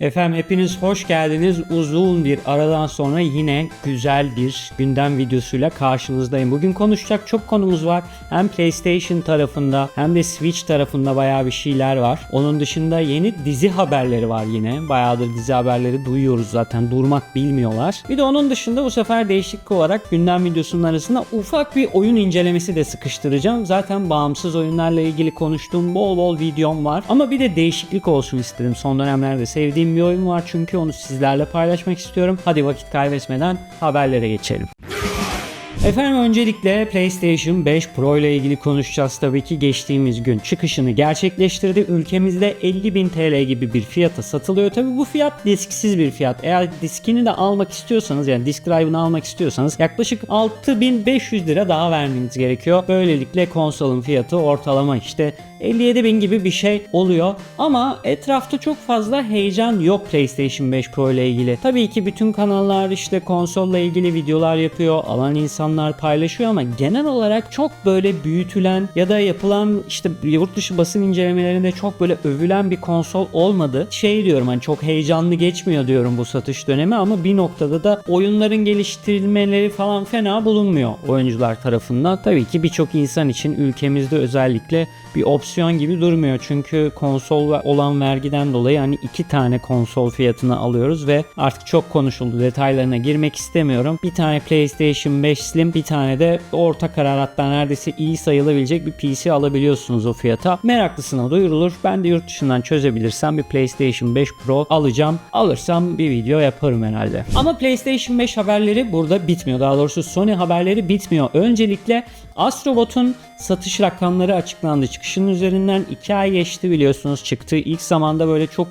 Efendim hepiniz hoş geldiniz. Uzun bir aradan sonra yine güzel bir gündem videosuyla karşınızdayım. Bugün konuşacak çok konumuz var. Hem PlayStation tarafında hem de Switch tarafında bayağı bir şeyler var. Onun dışında yeni dizi haberleri var yine. Bayağıdır dizi haberleri duyuyoruz zaten. Durmak bilmiyorlar. Bir de onun dışında bu sefer değişiklik olarak gündem videosunun arasında ufak bir oyun incelemesi de sıkıştıracağım. Zaten bağımsız oyunlarla ilgili konuştuğum bol bol videom var. Ama bir de değişiklik olsun istedim. Son dönemlerde sevdiğim bir oyun var çünkü onu sizlerle paylaşmak istiyorum. Hadi vakit kaybetmeden haberlere geçelim. Efendim öncelikle PlayStation 5 Pro ile ilgili konuşacağız tabii ki geçtiğimiz gün çıkışını gerçekleştirdi. Ülkemizde 50.000 TL gibi bir fiyata satılıyor. Tabii bu fiyat disksiz bir fiyat. Eğer diskini de almak istiyorsanız yani disk drive'ını almak istiyorsanız yaklaşık 6500 lira daha vermeniz gerekiyor. Böylelikle konsolun fiyatı ortalama işte 57 bin gibi bir şey oluyor. Ama etrafta çok fazla heyecan yok PlayStation 5 Pro ile ilgili. Tabii ki bütün kanallar işte konsolla ilgili videolar yapıyor. Alan insanlar paylaşıyor ama genel olarak çok böyle büyütülen ya da yapılan işte yurt dışı basın incelemelerinde çok böyle övülen bir konsol olmadı. Şey diyorum hani çok heyecanlı geçmiyor diyorum bu satış dönemi ama bir noktada da oyunların geliştirilmeleri falan fena bulunmuyor oyuncular tarafından. Tabii ki birçok insan için ülkemizde özellikle bir opsiyon gibi durmuyor. Çünkü konsol olan vergiden dolayı hani iki tane konsol fiyatını alıyoruz ve artık çok konuşuldu. Detaylarına girmek istemiyorum. Bir tane PlayStation 5 Slim, bir tane de orta karar hatta neredeyse iyi sayılabilecek bir PC alabiliyorsunuz o fiyata. Meraklısına duyurulur. Ben de yurt dışından çözebilirsem bir PlayStation 5 Pro alacağım. Alırsam bir video yaparım herhalde. Ama PlayStation 5 haberleri burada bitmiyor. Daha doğrusu Sony haberleri bitmiyor. Öncelikle Astrobot'un satış rakamları açıklandı. Çıkışının üzerinden 2 ay geçti biliyorsunuz çıktığı ilk zamanda böyle çok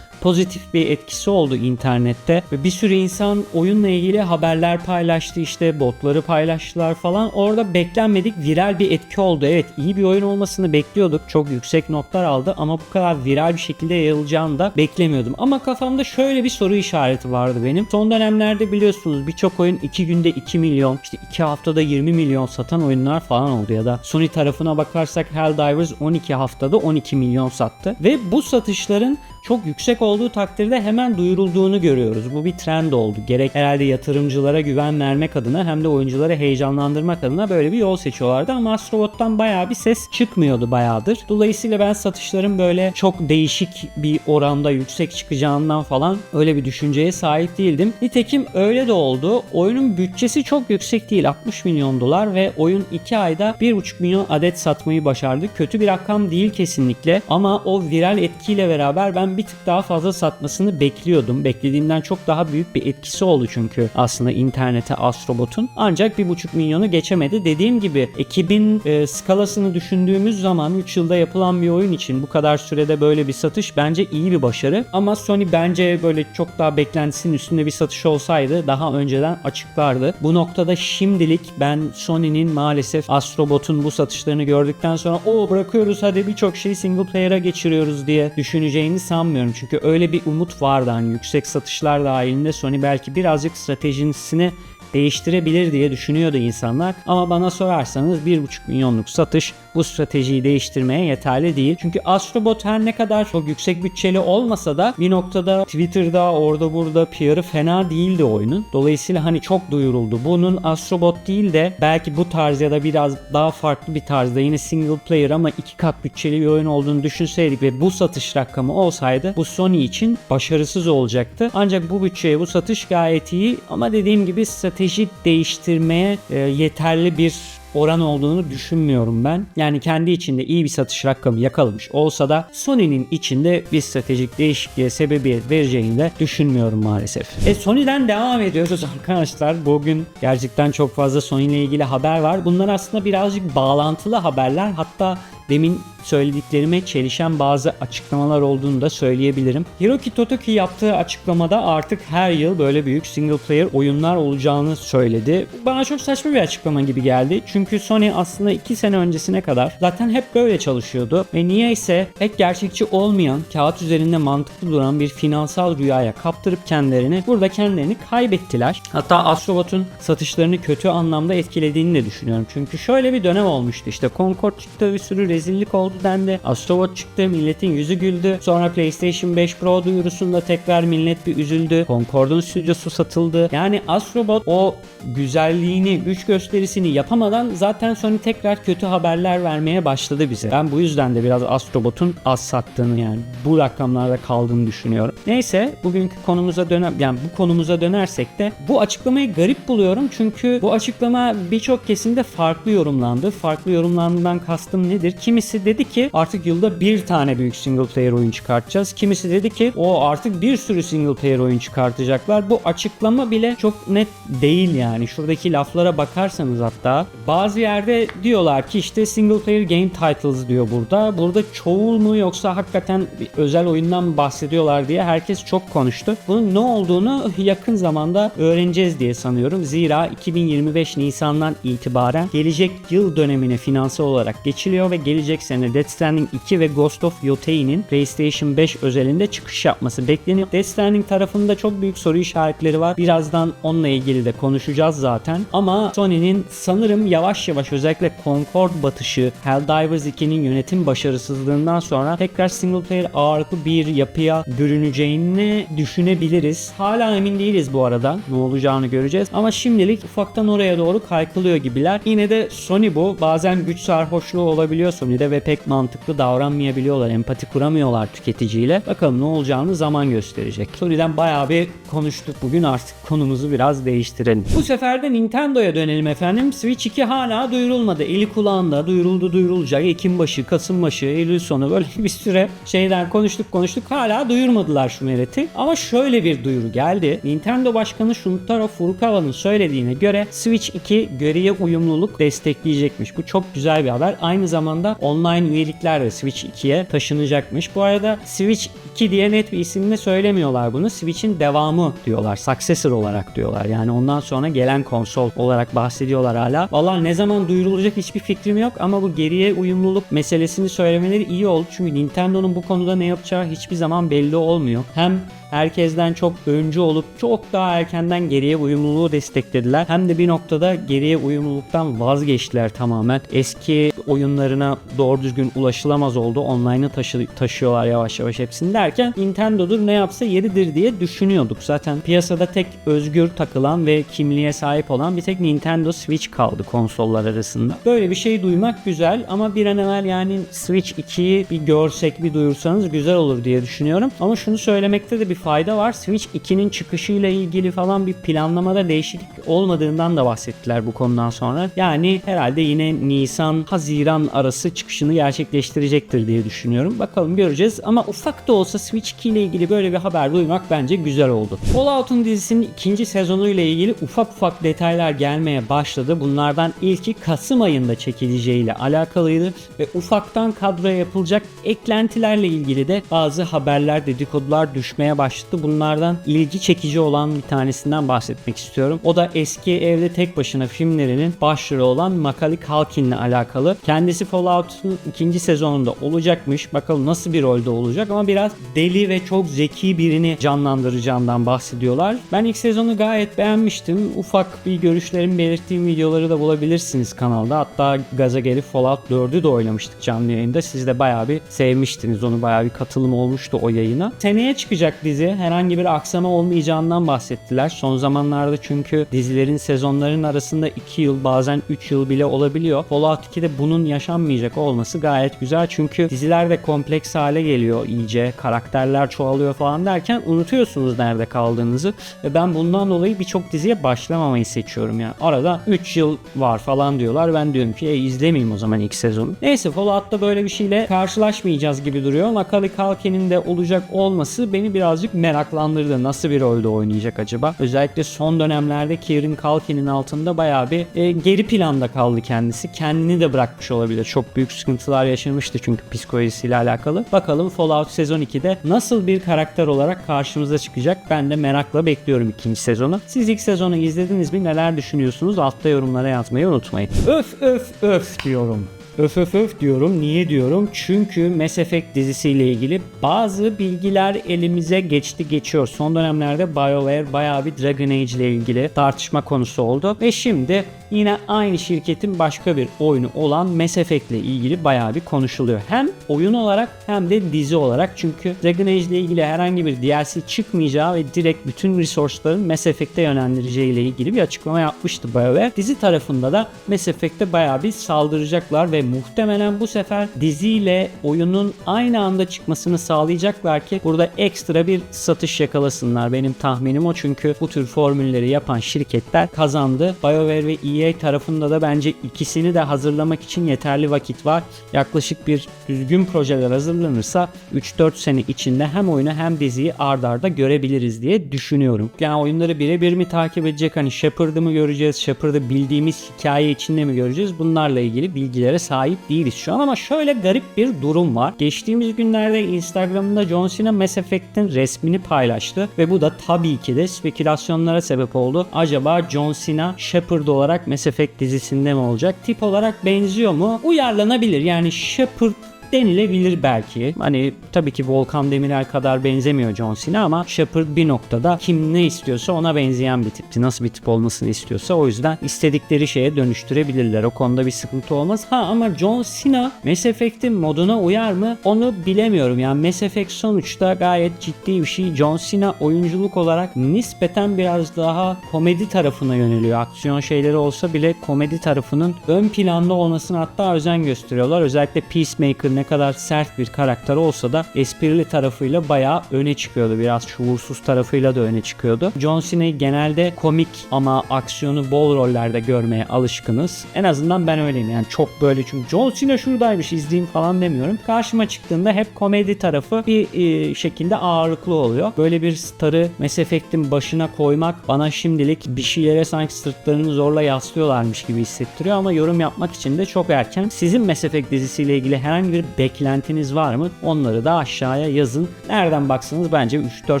pozitif bir etkisi oldu internette ve bir sürü insan oyunla ilgili haberler paylaştı işte botları paylaştılar falan. Orada beklenmedik viral bir etki oldu. Evet iyi bir oyun olmasını bekliyorduk. Çok yüksek notlar aldı ama bu kadar viral bir şekilde yayılacağını da beklemiyordum. Ama kafamda şöyle bir soru işareti vardı benim. Son dönemlerde biliyorsunuz birçok oyun 2 günde 2 milyon işte 2 haftada 20 milyon satan oyunlar falan oldu ya da Sony tarafına bakarsak Helldivers 12 haftada 12 milyon sattı. Ve bu satışların çok yüksek olduğu takdirde hemen duyurulduğunu görüyoruz. Bu bir trend oldu. Gerek herhalde yatırımcılara güven vermek adına hem de oyuncuları heyecanlandırmak adına böyle bir yol seçiyorlardı ama Astrobot'tan bayağı bir ses çıkmıyordu bayağıdır. Dolayısıyla ben satışların böyle çok değişik bir oranda yüksek çıkacağından falan öyle bir düşünceye sahip değildim. Nitekim öyle de oldu. Oyunun bütçesi çok yüksek değil. 60 milyon dolar ve oyun 2 ayda 1,5 milyon adet satmayı başardı. Kötü bir rakam değil kesinlikle ama o viral etkiyle beraber ben bir tık daha fazla satmasını bekliyordum. Beklediğimden çok daha büyük bir etkisi oldu çünkü aslında internete Astrobot'un. Ancak 1,5 milyonu geçemedi. Dediğim gibi ekibin e, skalasını düşündüğümüz zaman 3 yılda yapılan bir oyun için bu kadar sürede böyle bir satış bence iyi bir başarı. Ama Sony bence böyle çok daha beklentisinin üstünde bir satış olsaydı daha önceden açıklardı. Bu noktada şimdilik ben Sony'nin maalesef Astrobot'un bu satışlarını gördükten sonra o bırakıyoruz hadi birçok şeyi single player'a geçiriyoruz diye düşüneceğini sanmıyorum sanmıyorum. Çünkü öyle bir umut vardı hani yüksek satışlar dahilinde Sony belki birazcık stratejisini değiştirebilir diye düşünüyordu insanlar. Ama bana sorarsanız 1,5 milyonluk satış bu stratejiyi değiştirmeye yeterli değil. Çünkü Astrobot her ne kadar çok yüksek bütçeli olmasa da bir noktada Twitter'da orada burada PR'ı fena değildi oyunun. Dolayısıyla hani çok duyuruldu. Bunun Astrobot değil de belki bu tarz ya da biraz daha farklı bir tarzda yine single player ama iki kat bütçeli bir oyun olduğunu düşünseydik ve bu satış rakamı olsaydı bu Sony için başarısız olacaktı. Ancak bu bütçeye bu satış gayet iyi ama dediğim gibi strateji değiştirmeye e, yeterli bir oran olduğunu düşünmüyorum ben. Yani kendi içinde iyi bir satış rakamı yakalamış olsa da Sony'nin içinde bir stratejik değişikliğe sebebiyet vereceğini de düşünmüyorum maalesef. E Sony'den devam ediyoruz arkadaşlar. Bugün gerçekten çok fazla Sony ile ilgili haber var. Bunlar aslında birazcık bağlantılı haberler. Hatta demin söylediklerime çelişen bazı açıklamalar olduğunu da söyleyebilirim. Hiroki Totoki yaptığı açıklamada artık her yıl böyle büyük single player oyunlar olacağını söyledi. Bana çok saçma bir açıklama gibi geldi. Çünkü Sony aslında 2 sene öncesine kadar zaten hep böyle çalışıyordu ve niyeyse pek gerçekçi olmayan, kağıt üzerinde mantıklı duran bir finansal rüyaya kaptırıp kendilerini burada kendilerini kaybettiler. Hatta Astrobot'un satışlarını kötü anlamda etkilediğini de düşünüyorum. Çünkü şöyle bir dönem olmuştu işte Concord çıktı bir sürü rezillik oldu dendi. Astrobot çıktı. Milletin yüzü güldü. Sonra PlayStation 5 Pro duyurusunda tekrar millet bir üzüldü. Concord'un stüdyosu satıldı. Yani Astrobot o güzelliğini, güç gösterisini yapamadan zaten Sony tekrar kötü haberler vermeye başladı bize. Ben bu yüzden de biraz Astrobot'un az sattığını yani bu rakamlarda kaldığını düşünüyorum. Neyse bugünkü konumuza döner yani bu konumuza dönersek de bu açıklamayı garip buluyorum çünkü bu açıklama birçok kesimde farklı yorumlandı. Farklı yorumlandığından kastım nedir? Kimisi dedi ki artık yılda bir tane büyük single player oyun çıkartacağız. Kimisi dedi ki o artık bir sürü single player oyun çıkartacaklar. Bu açıklama bile çok net değil yani. Şuradaki laflara bakarsanız hatta bazı yerde diyorlar ki işte single player game titles diyor burada. Burada çoğul mu yoksa hakikaten bir özel oyundan bahsediyorlar diye herkes çok konuştu. Bunun ne olduğunu yakın zamanda öğreneceğiz diye sanıyorum. Zira 2025 Nisan'dan itibaren gelecek yıl dönemine finansal olarak geçiliyor ve gelecek sene Death Stranding 2 ve Ghost of Yotei'nin PlayStation 5 özelinde çıkış yapması bekleniyor. Death Stranding tarafında çok büyük soru işaretleri var. Birazdan onunla ilgili de konuşacağız zaten. Ama Sony'nin sanırım yavaş yavaş özellikle Concord batışı, Helldivers 2'nin yönetim başarısızlığından sonra tekrar single player ağırlıklı bir yapıya bürüneceğini düşünebiliriz. Hala emin değiliz bu arada. Ne olacağını göreceğiz. Ama şimdilik ufaktan oraya doğru kaykılıyor gibiler. Yine de Sony bu. Bazen güç sarhoşluğu olabiliyor Sony'de ve pek mantıklı davranmayabiliyorlar. Empati kuramıyorlar tüketiciyle. Bakalım ne olacağını zaman gösterecek. Sony'den bayağı bir konuştuk bugün artık konumuzu biraz değiştirelim. Bu sefer de Nintendo'ya dönelim efendim. Switch 2 hala duyurulmadı. Eli kulağında duyuruldu duyurulacak. Ekim başı, Kasım başı, Eylül sonu böyle bir süre şeyden konuştuk konuştuk. Hala duyurmadılar şu mereti. Ama şöyle bir duyuru geldi. Nintendo Başkanı Shuntaro Furukawa'nın söylediğine göre Switch 2 göreye uyumluluk destekleyecekmiş. Bu çok güzel bir haber. Aynı zamanda online üyelikler de Switch 2'ye taşınacakmış. Bu arada Switch 2 diye net bir isimle söylemiyorlar bunu. Switch'in devamı diyorlar. Successor olarak diyorlar. Yani ondan sonra gelen konsol olarak bahsediyorlar hala. Valla ne zaman duyurulacak hiçbir fikrim yok ama bu geriye uyumluluk meselesini söylemeleri iyi oldu. Çünkü Nintendo'nun bu konuda ne yapacağı hiçbir zaman belli olmuyor. Hem herkesten çok öncü olup çok daha erkenden geriye uyumluluğu desteklediler. Hem de bir noktada geriye uyumluluktan vazgeçtiler tamamen. Eski oyunlarına doğru düzgün ulaşılamaz oldu. Online'ı taşı, taşıyorlar yavaş yavaş hepsini derken Nintendo'dur ne yapsa yeridir diye düşünüyorduk. Zaten piyasada tek özgür takılan ve kimliğe sahip olan bir tek Nintendo Switch kaldı konsollar arasında. Böyle bir şey duymak güzel ama bir an evvel yani Switch 2'yi bir görsek bir duyursanız güzel olur diye düşünüyorum. Ama şunu söylemekte de bir fayda var. Switch 2'nin çıkışıyla ilgili falan bir planlamada değişiklik olmadığından da bahsettiler bu konudan sonra. Yani herhalde yine Nisan Haziran arası çıkışını gerçekleştirecektir diye düşünüyorum. Bakalım göreceğiz ama ufak da olsa Switch 2 ile ilgili böyle bir haber duymak bence güzel oldu. Fallout'un dizisinin ikinci sezonu ile ilgili ufak ufak detaylar gelmeye başladı. Bunlardan ilki Kasım ayında çekileceğiyle alakalıydı ve ufaktan kadroya yapılacak eklentilerle ilgili de bazı haberler, dedikodular düşmeye başladı. Bunlardan ilgi çekici olan bir tanesinden bahsetmek istiyorum. O da eski Evde Tek Başına filmlerinin başrolü olan Macaulay Culkin'le alakalı. Kendisi Fallout'un ikinci sezonunda olacakmış. Bakalım nasıl bir rolde olacak ama biraz deli ve çok zeki birini canlandıracağından bahsediyorlar. Ben ilk sezonu gayet beğenmiştim. Ufak bir görüşlerimi belirttiğim videoları da bulabilirsiniz kanalda. Hatta gaza gelip Fallout 4'ü de oynamıştık canlı yayında. Siz de bayağı bir sevmiştiniz onu. Bayağı bir katılım olmuştu o yayına. Seneye çıkacak dizi. Herhangi bir aksama olmayacağından bahsettiler. Son zamanlarda çünkü dizilerin sezonların arasında 2 yıl bazen 3 yıl bile olabiliyor. Fallout 2'de bunun yaşanmayacak olması gayet güzel. Çünkü diziler de kompleks hale geliyor iyice. Karakterler çoğalıyor falan derken unutuyorsunuz nerede kaldığınızı. Ve ben bundan dolayı birçok diziye başlamamayı seçiyorum yani. Arada 3 yıl var falan diyorlar. Ben diyorum ki e, izlemeyeyim o zaman ilk sezonu. Neyse Fallout'ta böyle bir şeyle karşılaşmayacağız gibi duruyor. Macaulay Culkin'in de olacak olması beni birazcık meraklandırdı. Nasıl bir rolde oynayacak acaba? Özellikle son dönemlerde Kieran Culkin'in altında bayağı bir e, geri planda kaldı kendisi. Kendini de bırakmış olabilir. Çok büyük sıkıntılar yaşamıştı çünkü psikolojisiyle alakalı. Bakalım Fallout sezon 2'de nasıl bir karakter olarak karşımıza çıkacak? Ben de merakla bekliyorum ikinci sezonu. Siz ilk sezonu izlediniz mi? Neler düşünüyorsunuz? Altta yorumlara yazmayı unutmayın. Öf öf öf diyorum. Öf öf öf diyorum. Niye diyorum? Çünkü Mass Effect dizisiyle ilgili bazı bilgiler elimize geçti geçiyor. Son dönemlerde BioWare bayağı bir Dragon Age ile ilgili tartışma konusu oldu. Ve şimdi yine aynı şirketin başka bir oyunu olan Mass Effect ile ilgili bayağı bir konuşuluyor. Hem oyun olarak hem de dizi olarak. Çünkü Dragon Age ile ilgili herhangi bir DLC çıkmayacağı ve direkt bütün resource'ların Mass Effect'e yönlendireceği ile ilgili bir açıklama yapmıştı BioWare. Dizi tarafında da Mass Effect'te bayağı bir saldıracaklar ve muhtemelen bu sefer diziyle oyunun aynı anda çıkmasını sağlayacaklar ki burada ekstra bir satış yakalasınlar. Benim tahminim o çünkü bu tür formülleri yapan şirketler kazandı. BioWare ve EA tarafında da bence ikisini de hazırlamak için yeterli vakit var. Yaklaşık bir düzgün projeler hazırlanırsa 3-4 sene içinde hem oyunu hem diziyi ard arda görebiliriz diye düşünüyorum. Yani oyunları birebir mi takip edecek hani Shepard'ı mı göreceğiz, Shepard'ı bildiğimiz hikaye içinde mi göreceğiz bunlarla ilgili bilgilere sahip değiliz şu an ama şöyle garip bir durum var. Geçtiğimiz günlerde Instagram'da John Cena Mass Effect'in resmini paylaştı ve bu da tabii ki de spekülasyonlara sebep oldu. Acaba John Cena Shepard olarak Mass Effect dizisinde mi olacak? Tip olarak benziyor mu? Uyarlanabilir. Yani Shepard denilebilir belki. Hani tabii ki Volkan Demirel kadar benzemiyor John Cena ama Shepard bir noktada kim ne istiyorsa ona benzeyen bir tipti. Nasıl bir tip olmasını istiyorsa o yüzden istedikleri şeye dönüştürebilirler. O konuda bir sıkıntı olmaz. Ha ama John Cena Mass Effect'in moduna uyar mı? Onu bilemiyorum. Yani Mass Effect sonuçta gayet ciddi bir şey. John Cena oyunculuk olarak nispeten biraz daha komedi tarafına yöneliyor. Aksiyon şeyleri olsa bile komedi tarafının ön planda olmasına hatta özen gösteriyorlar. Özellikle Peacemaker ne kadar sert bir karakter olsa da esprili tarafıyla bayağı öne çıkıyordu. Biraz şuursuz tarafıyla da öne çıkıyordu. John Cena'yı genelde komik ama aksiyonu bol rollerde görmeye alışkınız. En azından ben öyleyim yani çok böyle çünkü John Cena şuradaymış izleyeyim falan demiyorum. Karşıma çıktığında hep komedi tarafı bir e, şekilde ağırlıklı oluyor. Böyle bir starı Mass Effect'in başına koymak bana şimdilik bir şeylere sanki sırtlarını zorla yaslıyorlarmış gibi hissettiriyor ama yorum yapmak için de çok erken. Sizin Mass Effect dizisiyle ilgili herhangi bir beklentiniz var mı? Onları da aşağıya yazın. Nereden baksanız bence 3-4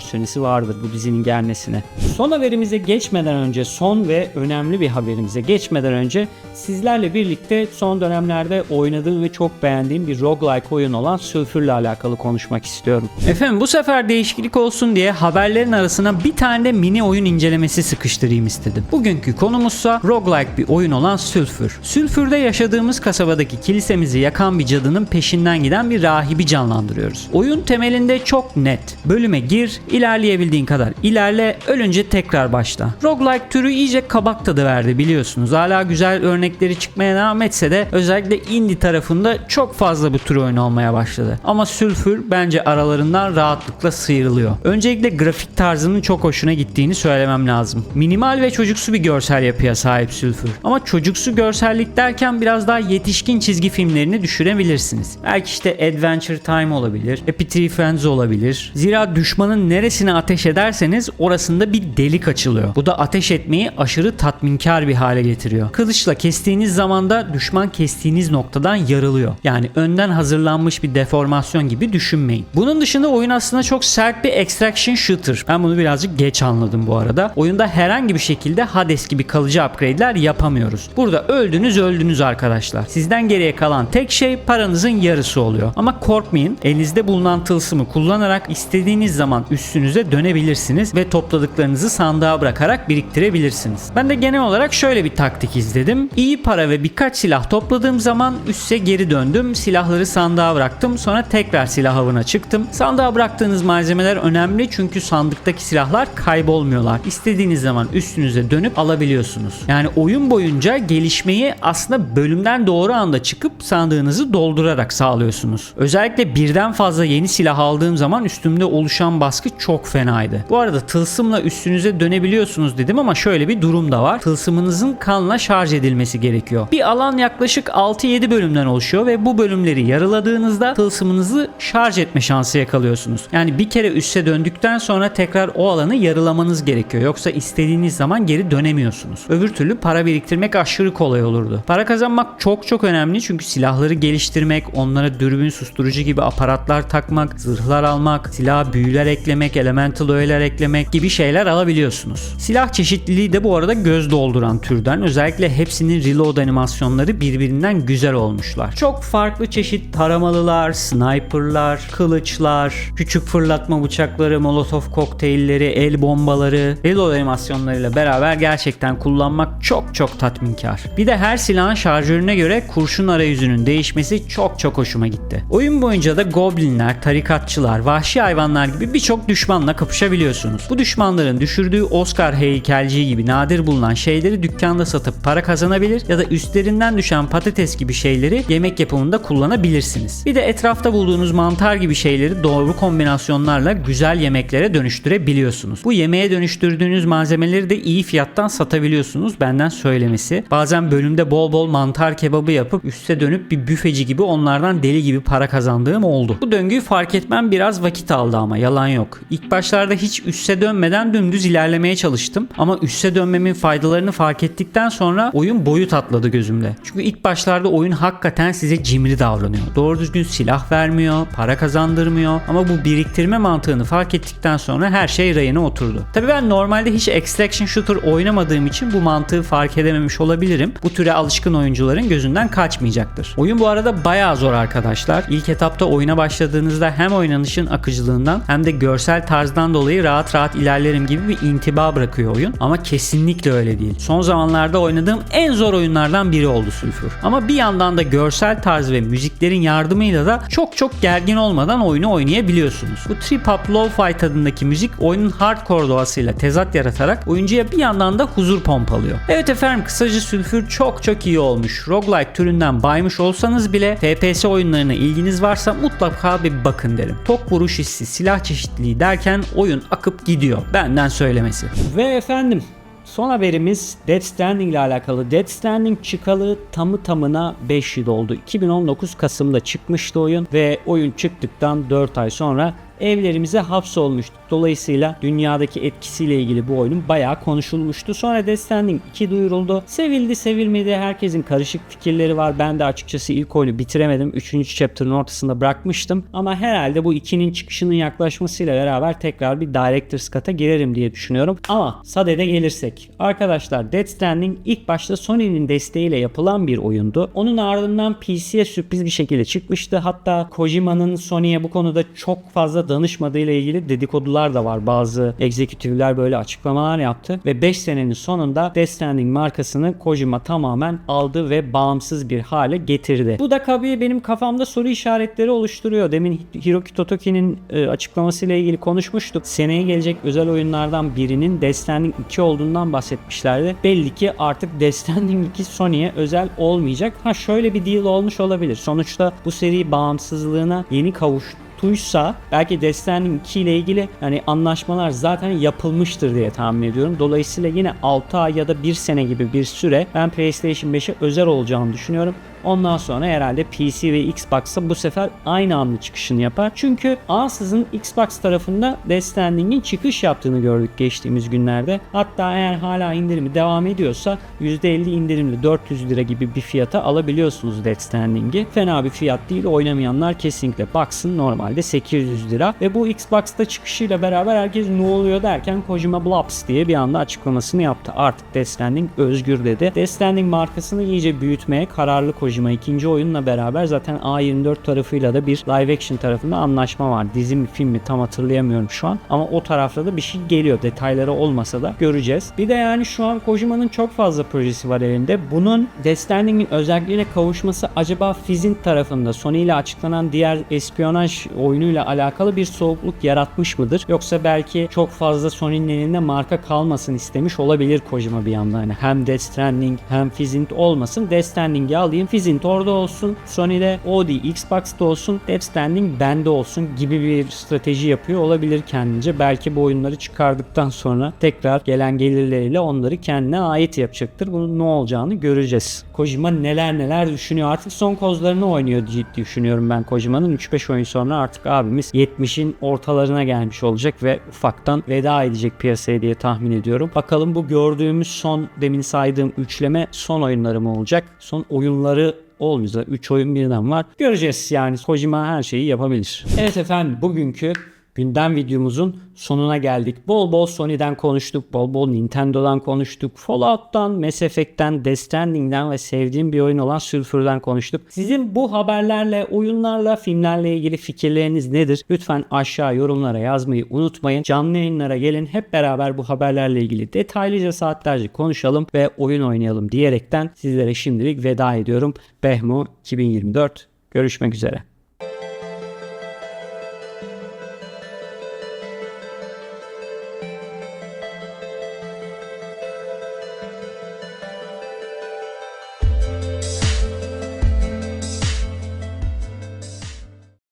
senesi vardır bu dizinin gelmesine. Son haberimize geçmeden önce son ve önemli bir haberimize geçmeden önce sizlerle birlikte son dönemlerde oynadığım ve çok beğendiğim bir roguelike oyun olan Sulfur'la alakalı konuşmak istiyorum. Efendim bu sefer değişiklik olsun diye haberlerin arasına bir tane de mini oyun incelemesi sıkıştırayım istedim. Bugünkü konumuzsa roguelike bir oyun olan Sulfur. Sulfur'da yaşadığımız kasabadaki kilisemizi yakan bir cadının peşinden giden bir rahibi canlandırıyoruz. Oyun temelinde çok net. Bölüme gir, ilerleyebildiğin kadar ilerle, ölünce tekrar başla. Roguelike türü iyice kabak tadı verdi biliyorsunuz. Hala güzel örnekleri çıkmaya devam etse de özellikle indie tarafında çok fazla bu tür oyun olmaya başladı. Ama Sulfur bence aralarından rahatlıkla sıyrılıyor. Öncelikle grafik tarzının çok hoşuna gittiğini söylemem lazım. Minimal ve çocuksu bir görsel yapıya sahip Sulfur. Ama çocuksu görsellik derken biraz daha yetişkin çizgi filmlerini düşürebilirsiniz. Belki işte Adventure Time olabilir, Happy Friends olabilir. Zira düşmanın neresine ateş ederseniz orasında bir delik açılıyor. Bu da ateş etmeyi aşırı tatminkar bir hale getiriyor. Kılıçla kestiğiniz zaman da düşman kestiğiniz noktadan yarılıyor. Yani önden hazırlanmış bir deformasyon gibi düşünmeyin. Bunun dışında oyun aslında çok sert bir extraction shooter. Ben bunu birazcık geç anladım bu arada. Oyunda herhangi bir şekilde Hades gibi kalıcı upgrade'ler yapamıyoruz. Burada öldünüz öldünüz arkadaşlar. Sizden geriye kalan tek şey paranızın yarısı oluyor. Ama korkmayın. Elinizde bulunan tılsımı kullanarak istediğiniz zaman üstünüze dönebilirsiniz ve topladıklarınızı sandığa bırakarak biriktirebilirsiniz. Ben de genel olarak şöyle bir taktik izledim. İyi para ve birkaç silah topladığım zaman üsse geri döndüm. Silahları sandığa bıraktım. Sonra tekrar silah avına çıktım. Sandığa bıraktığınız malzemeler önemli çünkü sandıktaki silahlar kaybolmuyorlar. İstediğiniz zaman üstünüze dönüp alabiliyorsunuz. Yani oyun boyunca gelişmeyi aslında bölümden doğru anda çıkıp sandığınızı doldurarak sağlıyorsunuz. Özellikle birden fazla yeni silah aldığım zaman üstümde oluşan baskı çok fenaydı. Bu arada tılsımla üstünüze dönebiliyorsunuz dedim ama şöyle bir durum da var. Tılsımınızın kanla şarj edilmesi gerekiyor. Bir alan yaklaşık 6-7 bölümden oluşuyor ve bu bölümleri yarıladığınızda tılsımınızı şarj etme şansı yakalıyorsunuz. Yani bir kere üste döndükten sonra tekrar o alanı yarılamanız gerekiyor. Yoksa istediğiniz zaman geri dönemiyorsunuz. Öbür türlü para biriktirmek aşırı kolay olurdu. Para kazanmak çok çok önemli çünkü silahları geliştirmek, onları bunlara dürbün susturucu gibi aparatlar takmak, zırhlar almak, silah büyüler eklemek, elemental öğeler eklemek gibi şeyler alabiliyorsunuz. Silah çeşitliliği de bu arada göz dolduran türden. Özellikle hepsinin reload animasyonları birbirinden güzel olmuşlar. Çok farklı çeşit taramalılar, sniperlar, kılıçlar, küçük fırlatma bıçakları, molotof kokteylleri, el bombaları, reload animasyonlarıyla beraber gerçekten kullanmak çok çok tatminkar. Bir de her silahın şarjörüne göre kurşun arayüzünün değişmesi çok çok hoşuma gitti. Oyun boyunca da goblinler, tarikatçılar, vahşi hayvanlar gibi birçok düşmanla kapışabiliyorsunuz. Bu düşmanların düşürdüğü Oscar heykelciği gibi nadir bulunan şeyleri dükkanda satıp para kazanabilir ya da üstlerinden düşen patates gibi şeyleri yemek yapımında kullanabilirsiniz. Bir de etrafta bulduğunuz mantar gibi şeyleri doğru kombinasyonlarla güzel yemeklere dönüştürebiliyorsunuz. Bu yemeğe dönüştürdüğünüz malzemeleri de iyi fiyattan satabiliyorsunuz benden söylemesi. Bazen bölümde bol bol mantar kebabı yapıp üste dönüp bir büfeci gibi onlardan deli gibi para kazandığım oldu. Bu döngüyü fark etmem biraz vakit aldı ama yalan yok. İlk başlarda hiç üste dönmeden dümdüz ilerlemeye çalıştım ama üste dönmemin faydalarını fark ettikten sonra oyun boyut atladı gözümde. Çünkü ilk başlarda oyun hakikaten size cimri davranıyor. Doğru düzgün silah vermiyor, para kazandırmıyor ama bu biriktirme mantığını fark ettikten sonra her şey rayına oturdu. Tabii ben normalde hiç extraction shooter oynamadığım için bu mantığı fark edememiş olabilirim. Bu türe alışkın oyuncuların gözünden kaçmayacaktır. Oyun bu arada bayağı zor arkadaşlar. İlk etapta oyuna başladığınızda hem oynanışın akıcılığından hem de görsel tarzdan dolayı rahat rahat ilerlerim gibi bir intiba bırakıyor oyun. Ama kesinlikle öyle değil. Son zamanlarda oynadığım en zor oyunlardan biri oldu Sulfur. Ama bir yandan da görsel tarz ve müziklerin yardımıyla da çok çok gergin olmadan oyunu oynayabiliyorsunuz. Bu trip hop lo-fi tadındaki müzik oyunun hardcore doğasıyla tezat yaratarak oyuncuya bir yandan da huzur pompalıyor. Evet efendim kısaca Sülfür çok çok iyi olmuş. Roguelike türünden baymış olsanız bile FPS oyunlarına ilginiz varsa mutlaka bir bakın derim. Tok vuruş hissi, silah çeşitliliği derken oyun akıp gidiyor. Benden söylemesi. Ve efendim Son haberimiz Death Stranding ile alakalı. Death Stranding çıkalı tamı tamına 5 yıl oldu. 2019 Kasım'da çıkmıştı oyun ve oyun çıktıktan 4 ay sonra evlerimize hapsolmuştuk. Dolayısıyla dünyadaki etkisiyle ilgili bu oyunun bayağı konuşulmuştu. Sonra Death Stranding 2 duyuruldu. Sevildi sevilmedi herkesin karışık fikirleri var. Ben de açıkçası ilk oyunu bitiremedim. 3. chapter'ın ortasında bırakmıştım. Ama herhalde bu 2'nin çıkışının yaklaşmasıyla beraber tekrar bir Director's Cut'a girerim diye düşünüyorum. Ama Sade'de gelirsek. Arkadaşlar Death Stranding ilk başta Sony'nin desteğiyle yapılan bir oyundu. Onun ardından PC'ye sürpriz bir şekilde çıkmıştı. Hatta Kojima'nın Sony'ye bu konuda çok fazla danışmadığıyla ilgili dedikodular da var. Bazı egzekütifler böyle açıklamalar yaptı ve 5 senenin sonunda Death Stranding markasını Kojima tamamen aldı ve bağımsız bir hale getirdi. Bu da tabii benim kafamda soru işaretleri oluşturuyor. Demin Hiroki Totoki'nin e, açıklamasıyla ilgili konuşmuştuk. Seneye gelecek özel oyunlardan birinin Death Stranding 2 olduğundan bahsetmişlerdi. Belli ki artık Death Stranding 2 Sony'ye özel olmayacak. Ha şöyle bir deal olmuş olabilir. Sonuçta bu seri bağımsızlığına yeni kavuştu tuttuysa belki Stranding 2 ile ilgili yani anlaşmalar zaten yapılmıştır diye tahmin ediyorum. Dolayısıyla yine 6 ay ya da 1 sene gibi bir süre ben PlayStation 5'e özel olacağını düşünüyorum. Ondan sonra herhalde PC ve Xbox'a bu sefer aynı anda çıkışını yapar. Çünkü ansızın Xbox tarafında Death Stranding'in çıkış yaptığını gördük geçtiğimiz günlerde. Hatta eğer hala indirimi devam ediyorsa %50 indirimli 400 lira gibi bir fiyata alabiliyorsunuz Death Stranding'i. Fena bir fiyat değil. Oynamayanlar kesinlikle baksın. Normalde 800 lira. Ve bu Xbox'ta çıkışıyla beraber herkes ne oluyor derken Kojima Blobs diye bir anda açıklamasını yaptı. Artık Death Stranding özgür dedi. Death Stranding markasını iyice büyütmeye kararlı Kojima Kojima ikinci oyunla beraber zaten A24 tarafıyla da bir live action tarafında anlaşma var. Dizi mi film mi tam hatırlayamıyorum şu an. Ama o tarafta da bir şey geliyor. Detayları olmasa da göreceğiz. Bir de yani şu an Kojima'nın çok fazla projesi var elinde. Bunun Death Stranding'in özelliğine kavuşması acaba Fizint tarafında Sony ile açıklanan diğer espiyonaj oyunuyla alakalı bir soğukluk yaratmış mıdır? Yoksa belki çok fazla Sony'nin elinde marka kalmasın istemiş olabilir Kojima bir yandan. Yani hem Death Stranding hem Fizint olmasın. Death Stranding'i alayım. Fizint Instinct orada olsun. Sony'de Audi, Xbox'ta olsun. Death Stranding bende olsun gibi bir strateji yapıyor olabilir kendince. Belki bu oyunları çıkardıktan sonra tekrar gelen gelirleriyle onları kendine ait yapacaktır. Bunun ne olacağını göreceğiz. Kojima neler neler düşünüyor. Artık son kozlarını oynuyor diye düşünüyorum ben Kojima'nın. 3-5 oyun sonra artık abimiz 70'in ortalarına gelmiş olacak ve ufaktan veda edecek piyasaya diye tahmin ediyorum. Bakalım bu gördüğümüz son demin saydığım üçleme son oyunları mı olacak? Son oyunları olmayacak. 3 oyun birden var. Göreceğiz yani Kojima her şeyi yapabilir. Evet efendim bugünkü gündem videomuzun sonuna geldik. Bol bol Sony'den konuştuk, bol bol Nintendo'dan konuştuk, Fallout'tan, Mass Effect'ten, Death Stranding'den ve sevdiğim bir oyun olan Sulphur'dan konuştuk. Sizin bu haberlerle, oyunlarla, filmlerle ilgili fikirleriniz nedir? Lütfen aşağı yorumlara yazmayı unutmayın. Canlı yayınlara gelin hep beraber bu haberlerle ilgili detaylıca saatlerce konuşalım ve oyun oynayalım diyerekten sizlere şimdilik veda ediyorum. Behmu 2024 görüşmek üzere.